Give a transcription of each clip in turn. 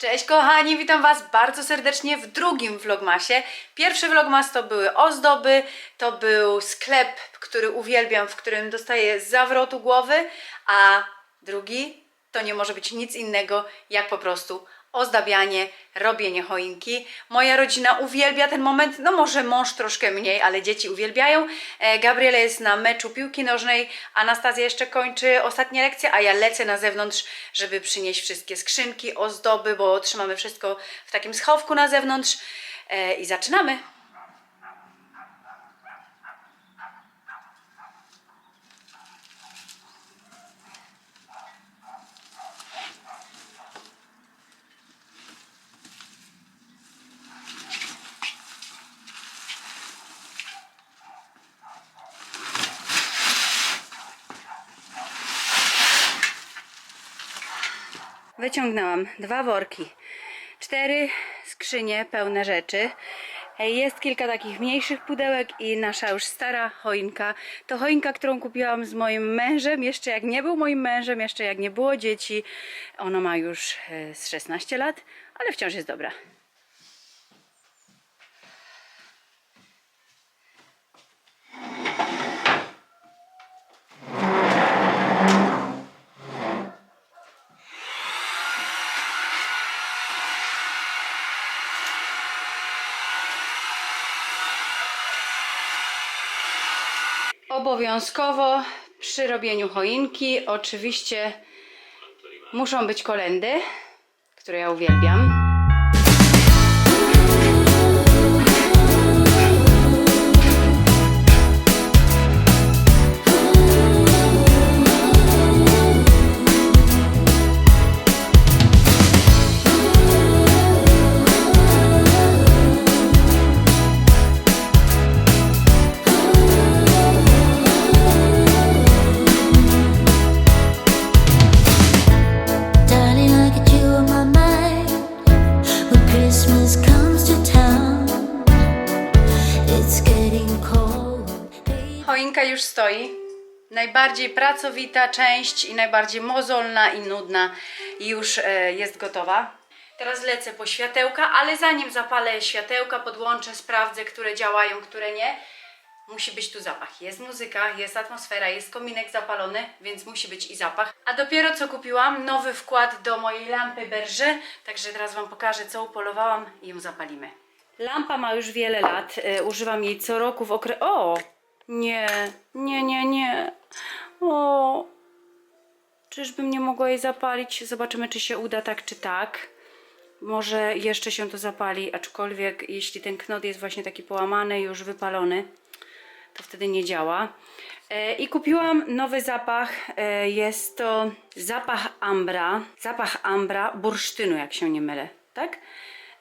Cześć kochani, witam Was bardzo serdecznie w drugim vlogmasie. Pierwszy vlogmas to były ozdoby, to był sklep, który uwielbiam, w którym dostaję zawrotu głowy, a drugi to nie może być nic innego jak po prostu ozdabianie, robienie choinki. Moja rodzina uwielbia ten moment, no może mąż troszkę mniej, ale dzieci uwielbiają. E, Gabriela jest na meczu piłki nożnej, Anastazja jeszcze kończy ostatnie lekcje, a ja lecę na zewnątrz, żeby przynieść wszystkie skrzynki, ozdoby, bo trzymamy wszystko w takim schowku na zewnątrz e, i zaczynamy. Wyciągnęłam dwa worki, cztery skrzynie pełne rzeczy. Jest kilka takich mniejszych pudełek i nasza już stara choinka. To choinka, którą kupiłam z moim mężem, jeszcze jak nie był moim mężem, jeszcze jak nie było dzieci. Ona ma już e, z 16 lat, ale wciąż jest dobra. Obowiązkowo przy robieniu choinki oczywiście muszą być kolendy, które ja uwielbiam. Najbardziej pracowita część i najbardziej mozolna i nudna już e, jest gotowa. Teraz lecę po światełka, ale zanim zapalę światełka, podłączę, sprawdzę, które działają, które nie. Musi być tu zapach. Jest muzyka, jest atmosfera, jest kominek zapalony, więc musi być i zapach. A dopiero co kupiłam nowy wkład do mojej lampy Berger, także teraz Wam pokażę, co upolowałam i ją zapalimy. Lampa ma już wiele lat. e, Używam jej co roku w okresie. O! Nie, nie, nie, nie. O! Czyżbym nie mogła jej zapalić? Zobaczymy, czy się uda tak, czy tak. Może jeszcze się to zapali, aczkolwiek jeśli ten knot jest właśnie taki połamany, już wypalony, to wtedy nie działa. E, I kupiłam nowy zapach. E, Jest to zapach ambra. Zapach ambra bursztynu, jak się nie mylę, tak?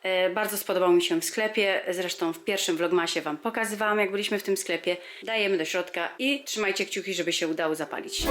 E, Bardzo spodobał mi się w sklepie. Zresztą w pierwszym vlogmasie Wam pokazywałam, jak byliśmy w tym sklepie. Dajemy do środka i trzymajcie kciuki, żeby się udało zapalić.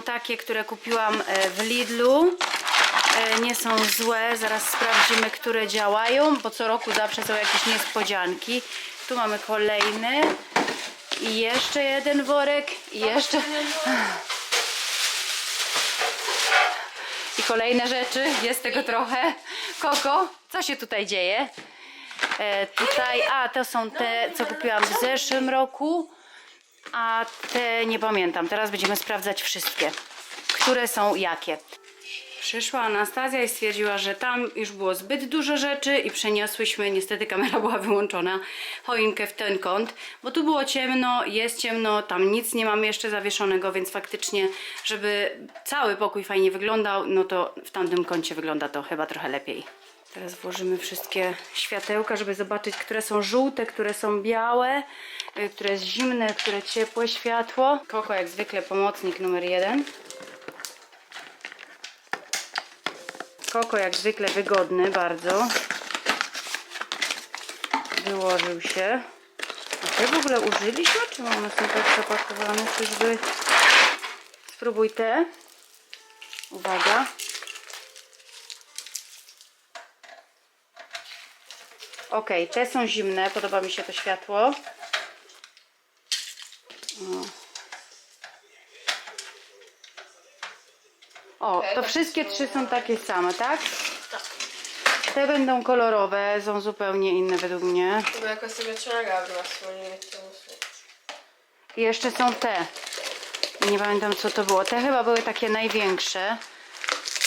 Mam takie, które kupiłam e, w Lidlu. E, Nie są złe. Zaraz sprawdzimy, które działają, bo co roku zawsze są jakieś niespodzianki. Tu mamy kolejny. I jeszcze jeden worek. I jeszcze... I kolejne rzeczy. Jest tego trochę. Koko, co się tutaj dzieje? E, tutaj, a to są te, co kupiłam w zeszłym roku. A te nie pamiętam. Teraz będziemy sprawdzać wszystkie, które są jakie. Przyszła Anastazja i stwierdziła, że tam już było zbyt dużo rzeczy i przeniosłyśmy, niestety kamera była wyłączona, choinkę w ten kąt, bo tu było ciemno, jest ciemno, tam nic nie mamy jeszcze zawieszonego, więc faktycznie, żeby cały pokój fajnie wyglądał, no to w tamtym kącie wygląda to chyba trochę lepiej. Teraz włożymy wszystkie światełka, żeby zobaczyć, które są żółte, które są białe, y, które jest zimne, które ciepłe światło. Koko jak zwykle pomocnik numer jeden. Koko jak zwykle wygodny bardzo. Wyłożył się. A te w ogóle użyliśmy? Czy one są tak zapakowane? Czyżby... Spróbuj te. Uwaga. Ok, te są zimne, podoba mi się to światło. O, o to wszystkie trzy są takie same, tak? Te będą kolorowe, są zupełnie inne według mnie. Jakoś sobie była I jeszcze są te. Nie pamiętam co to było. Te chyba były takie największe.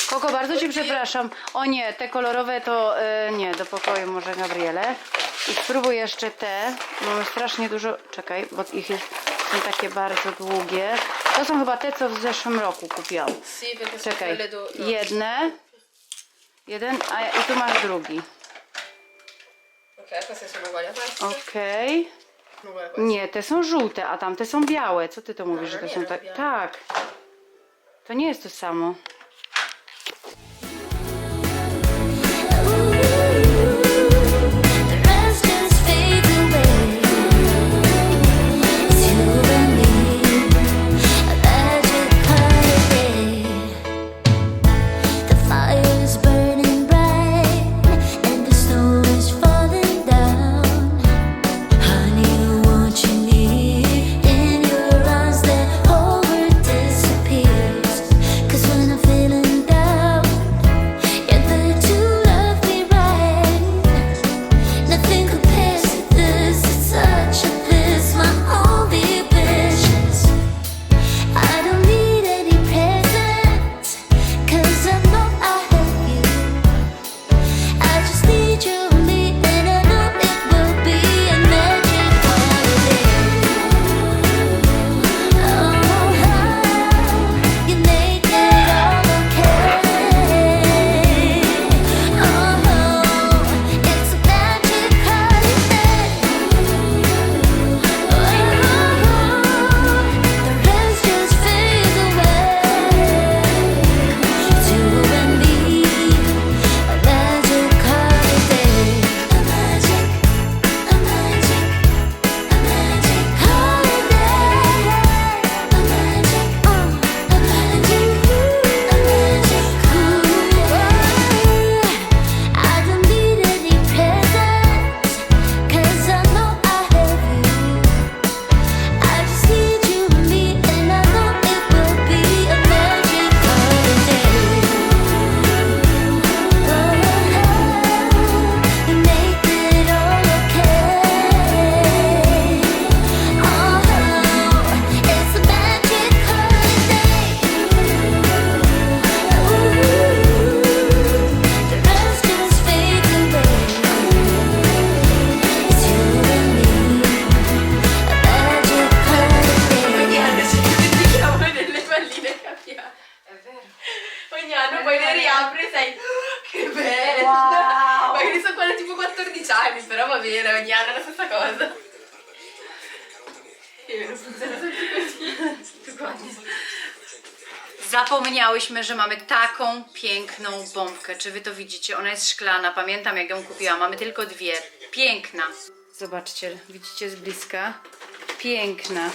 Koko, bardzo Cię przepraszam. O nie, te kolorowe to e, nie, do pokoju może Gabriele. I spróbuj jeszcze te. Mamy strasznie dużo. Czekaj, bo ich jest, są takie bardzo długie. To są chyba te, co w zeszłym roku kupiłam. Czekaj, no. jedne. Jeden, a ja- i tu masz drugi. Ok, queste sono uguali a queste. Okej. Sono uguali a queste. Nie, te są żółte, a tamte są białe. Co ty to mówisz, że to są no tak? białe. Tak. To nie jest to samo. Anno poi le vero. riapri e sei... Che bello! Wow. Magari sono quelle tipo 14 anni, però va bene, ogni anno è la stessa cosa. Non funziona sempre così. Dokładnie. Zapomniałyśmy, że mamy taką piękną bombkę. Czy wy to widzicie? Ona jest szklana. Pamiętam jak ją kupiłam. Mamy tylko dwie. Piękna. Zobaczcie, widzicie z bliska? Piękna.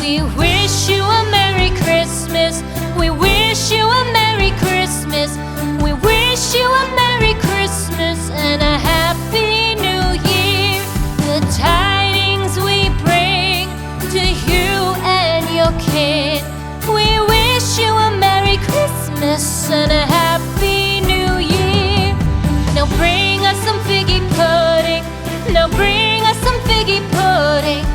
We wish you a Merry Christmas. We wish you a Merry Christmas. We wish you a Merry Christmas and a Happy New Year. The tidings we bring to you and your kid. We wish you a Merry Christmas and a Happy New Year. Now bring us some figgy pudding. Now bring us some figgy pudding.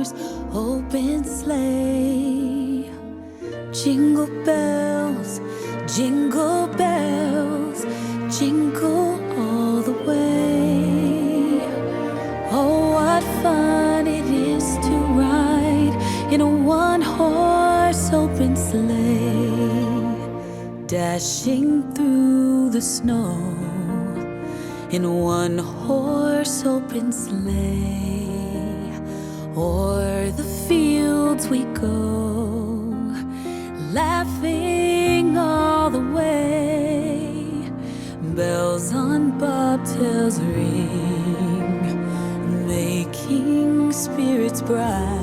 Horse open sleigh. Jingle bells, jingle bells, jingle all the way. Oh, what fun it is to ride in a one horse open sleigh, dashing through the snow in one horse open sleigh. O'er the fields we go, laughing all the way. Bells on bobtails ring, making spirits bright.